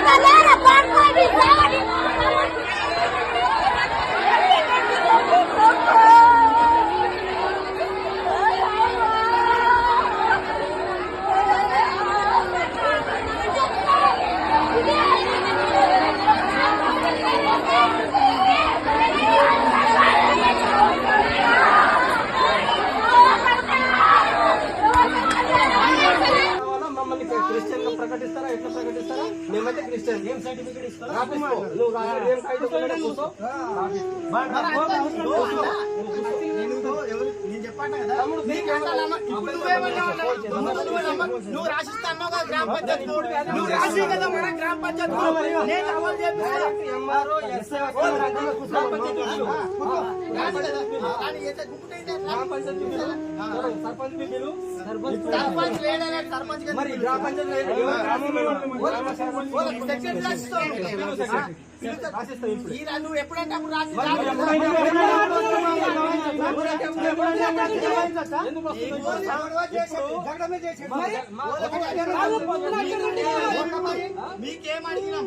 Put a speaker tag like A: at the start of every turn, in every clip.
A: Galera,
B: para de నువ్వేమన్నావు? ముందు నువ్వేమన్నావు? నువ్వు రాసిస్తా అన్నావు కదా పంచాయతీ. నువ్వు రాసి కదా మన పంచాయతీ. నేను అమలు కదా.
A: సర్పంచ్.
B: సర్పంచ్ కదా.
A: మరి గ్రామ పంచాయతీ
B: నువ్వు ఎప్పుడంటే అప్పుడు
A: ఎప్పుడైనా
B: మీకేం అడిగినాం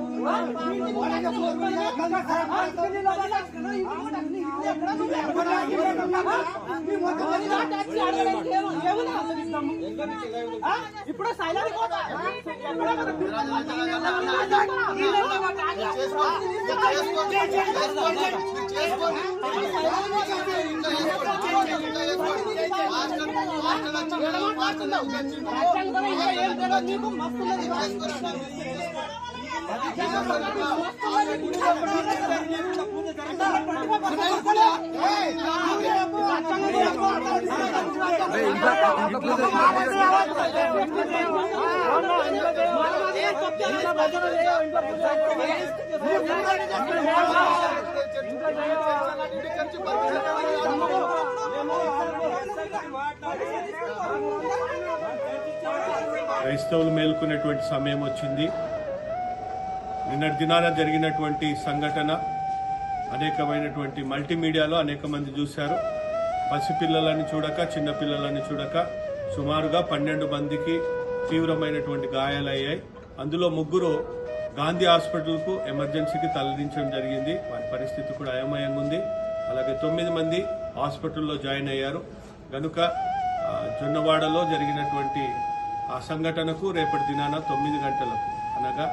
C: ఇప్పుడు సైలెంట్
D: క్రైస్తవులు మేల్కొనేటువంటి సమయం వచ్చింది. నిన్నటి దినాన జరిగినటువంటి సంఘటన అనేకమైనటువంటి మల్టీమీడియాలో అనేక మంది చూశారు. పసిపిల్లలని చూడక చిన్నపిల్లలని చూడక సుమారుగా పన్నెండు మందికి తీవ్రమైనటువంటి గాయాలయ్యాయి. అందులో ముగ్గురు గాంధీ హాస్పిటల్కు ఎమర్జెన్సీకి తరలించడం జరిగింది. వారి పరిస్థితి కూడా అయోమయంగా ఉంది. అలాగే తొమ్మిది మంది హాస్పిటల్లో జాయిన్ అయ్యారు. గనుక జొన్నవాడలో జరిగినటువంటి ఆ సంఘటనకు రేపటి దినాన తొమ్మిది గంటలకు అనగా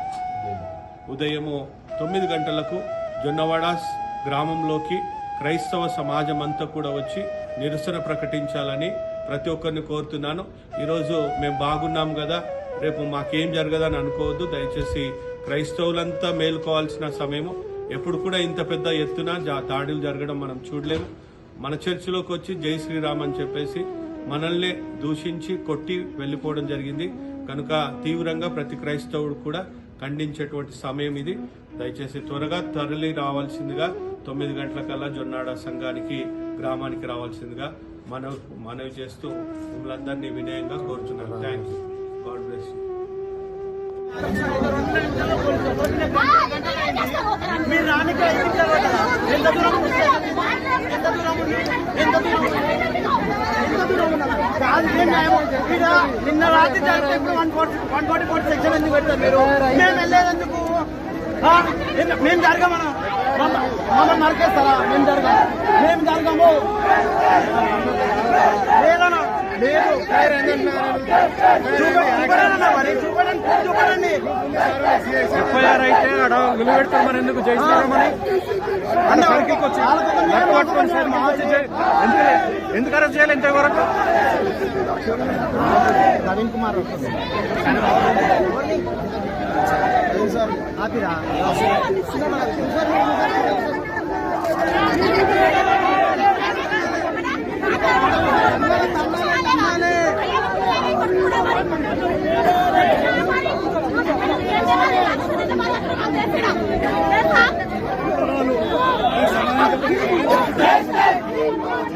D: ఉదయము తొమ్మిది గంటలకు జొన్నవాడాస్ గ్రామంలోకి క్రైస్తవ సమాజం అంతా కూడా వచ్చి నిరసన ప్రకటించాలని ప్రతి ఒక్కరిని కోరుతున్నాను. ఈరోజు మేము బాగున్నాం కదా రేపు మాకేం జరగదని అనుకోవద్దు. దయచేసి క్రైస్తవులంతా మేలుకోవాల్సిన సమయము. ఎప్పుడు కూడా ఇంత పెద్ద ఎత్తున దాడులు జరగడం మనం చూడలేము. మన చర్చిలోకి వచ్చి జై శ్రీరామ్ అని చెప్పేసి మనల్ని దూషించి కొట్టి వెళ్ళిపోవడం జరిగింది. కనుక తీవ్రంగా ప్రతి క్రైస్తవుడు కూడా ఖండించేటువంటి సమయం ఇది. దయచేసి త్వరగా తరలి రావాల్సిందిగా తొమ్మిది గంటలకల్లా జొన్నాడ సంఘానికి గ్రామానికి రావాల్సిందిగా మనవి మనవి చేస్తూ మిమ్మల్ని అందరినీ వినయంగా కోరుతున్నాను thank you god bless you
B: మీరు రానికి అయిన తర్వాత ఎంత దూరం ఎంత దూరం ఎంత దూరం ఉంది? ఎంత దూరం ఉన్నదా? కాదు, ఏం న్యాయం? ఈడ నిన్న రాత్రి జరిగితే ఇప్పుడు one forty one forty four section ఎందుకు పెడతారు మీరు మేము వెళ్ళేందుకు మేము జరగమనా మమ్మ- మమ్మల్ని నరికేస్తారా మేము జరగం మేము జరగము లేదన్నా లేదు చూపడన్నా మరి చూపడండి చూపడండి
E: ఎఫ్ఐఆర్ అయితే ఆడ నిలబెడతాం మరి ఎందుకు? చేయిస్తామని అన్న సర్కిల్కి వచ్చి పట్టుకొని సార్ మార్చి. ఎందుకు ఎందుకు అరెస్ట్ చేయాలి ఇంతవరకు?
B: నవీన్ కుమార్ సార్? ఆపిరా?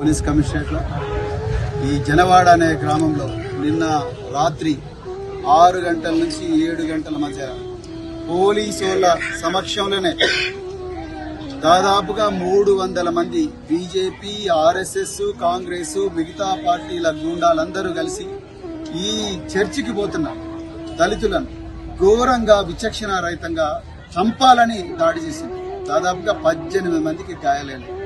F: పోలీస్ కమిషనరేట్లో. ఈ జనవాడ అనే గ్రామంలో నిన్న రాత్రి ఆరు గంటల నుంచి ఏడు గంటల మధ్య పోలీసుల సమక్షంలోనే దాదాపుగా మూడు వందల మంది బీజేపీ ఆర్ఎస్ఎస్ కాంగ్రెస్ మిగతా పార్టీల గూండాలందరూ కలిసి ఈ చర్చికి పోతున్న దళితులను ఘోరంగా విచక్షణ రహితంగా చంపాలని దాడి చేసింది. దాదాపుగా పద్దెనిమిది మందికి గాయాలైనవి.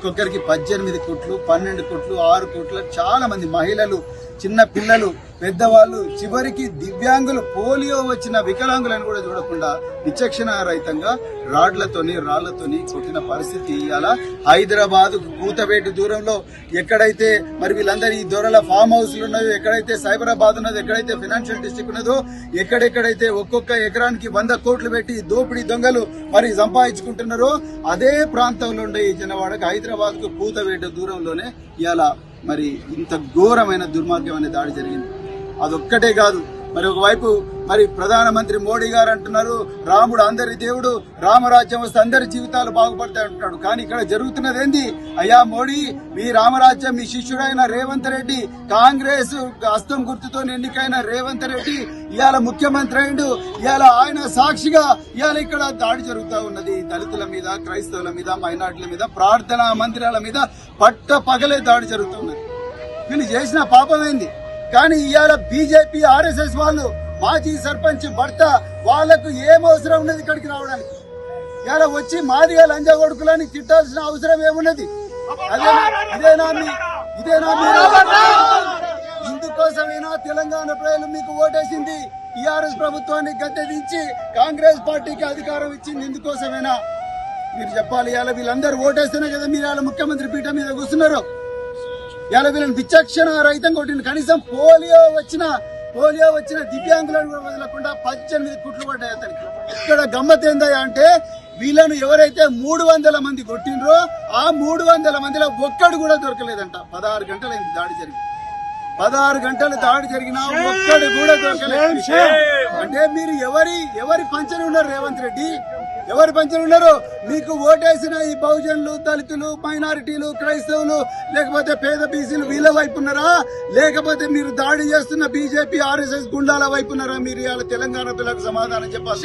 F: ఒక్కొక్కరికి పద్దెనిమిది కోట్లు పన్నెండు కోట్లు ఆరు కోట్లు చాలా మంది మహిళలు చిన్న పిల్లలు పెద్దవాళ్ళు చివరికి దివ్యాంగులు పోలియో వచ్చిన వికలాంగులను కూడా చూడకుండా విచక్షణ రహితంగా రాడ్లతోని రాళ్ళతోని కొట్టిన పరిస్థితి ఇవాళ హైదరాబాద్ కూతవేటు దూరంలో ఎక్కడైతే మరి వీళ్ళందరూ ఈ దొరల ఫామ్ హౌస్లు ఉన్నాయో ఎక్కడైతే సైబరాబాద్ ఉన్నదో ఎక్కడైతే ఫైనాన్షియల్ డిస్ట్రిక్ట్ ఉన్నదో ఎక్కడెక్కడైతే ఒక్కొక్క ఎకరానికి వంద కోట్లు పెట్టి దోపిడీ దొంగలు మరి సంపాదించుకుంటున్నారో అదే ప్రాంతంలో ఉండే ఈ జనవాడకు హైదరాబాద్కు కూతవేటు దూరంలోనే ఇవాళ మరి ఇంత ఘోరమైన దుర్మార్గమైన దాడి జరిగింది. అదొక్కటే కాదు మరి ఒకవైపు మరి ప్రధానమంత్రి మోడీ గారు అంటున్నారు రాముడు అందరి దేవుడు రామరాజ్యం వస్తే అందరి జీవితాలు బాగుపడతాయి అంటున్నాడు. కానీ ఇక్కడ జరుగుతున్నది ఏంది అయ్యా మోడీ మీ రామరాజ్యం మీ శిష్యుడైన రేవంత్ రెడ్డి కాంగ్రెస్ హస్తం గుర్తుతో ఎన్నికైన రేవంత్ రెడ్డి ఇవాళ ముఖ్యమంత్రి అయిండు ఇవాళ ఆయన సాక్షిగా ఇవాళ ఇక్కడ దాడి జరుగుతూ ఉన్నది. దళితుల మీద క్రైస్తవుల మీద మైనార్టీల మీద ప్రార్థనా మందిరాల మీద పట్ట పగలే దాడి జరుగుతున్నది వీళ్ళు చేసిన పాపం ఏంది కానీ ఇవాళ బీజేపీ ఆర్ఎస్ఎస్ వాళ్ళు మాజీ సర్పంచ్ భర్త వాళ్ళకు ఏం అవసరం ఉన్నది ఇక్కడికి రావడానికి? ఇలా వచ్చి మాదిగా లంజా కొడుకులని తిట్టాల్సిన అవసరం ఏమున్నది? అదేనా? ఇదేనా మీ ఇదేనా మీ ఇందుకోసమేనా తెలంగాణ ప్రజలు మీకు ఓటేసింది? టిఆర్ఎస్ ప్రభుత్వాన్ని గద్దెదించి కాంగ్రెస్ పార్టీకి అధికారం ఇచ్చింది ఇందుకోసమేనా? మీరు చెప్పాలి ఇలా వీళ్ళందరూ ఓటేస్తేనే కదా మీరు ఇలా ముఖ్యమంత్రి పీఠం మీద కూర్చున్నారు. ఇలా వీళ్ళని విచక్షణ రహితం కొట్టింది కనీసం పోలియో వచ్చిన పోలియో వచ్చిన దివ్యాంగులను కూడా వదలకుండా పద్దెనిమిది కుట్లు పడ్డాయి అతనికి. ఇక్కడ గమ్మత్ ఏందయ్యా అంటే వీళ్ళను ఎవరైతే మూడు వందల మంది కొట్టినరో ఆ మూడు వందల మందిలో ఒక్కడు కూడా దొరకలేదంట. పదహారు గంటలైంది దాడి జరిగింది పదహారు గంటలు దాడి జరిగినా ఒక్కడు కూడా దొరకలేదు. అంటే మీరు ఎవరి ఎవరి పంచని ఉన్నారు రేవంత్ రెడ్డి? ఎవరు పంచని ఉన్నారు? మీకు ఓటేసిన ఈ బహుజనులు దళితులు మైనారిటీలు క్రైస్తవులు లేకపోతే పేద బీసీలు వీళ్ళ వైపు ఉన్నారా? లేకపోతే మీరు దాడి చేస్తున్న బీజేపీ ఆర్ఎస్ఎస్ గుండాల వైపు ఉన్నారా? మీరు ఇవాళ తెలంగాణ పిల్లలకు సమాధానం చెప్పాలి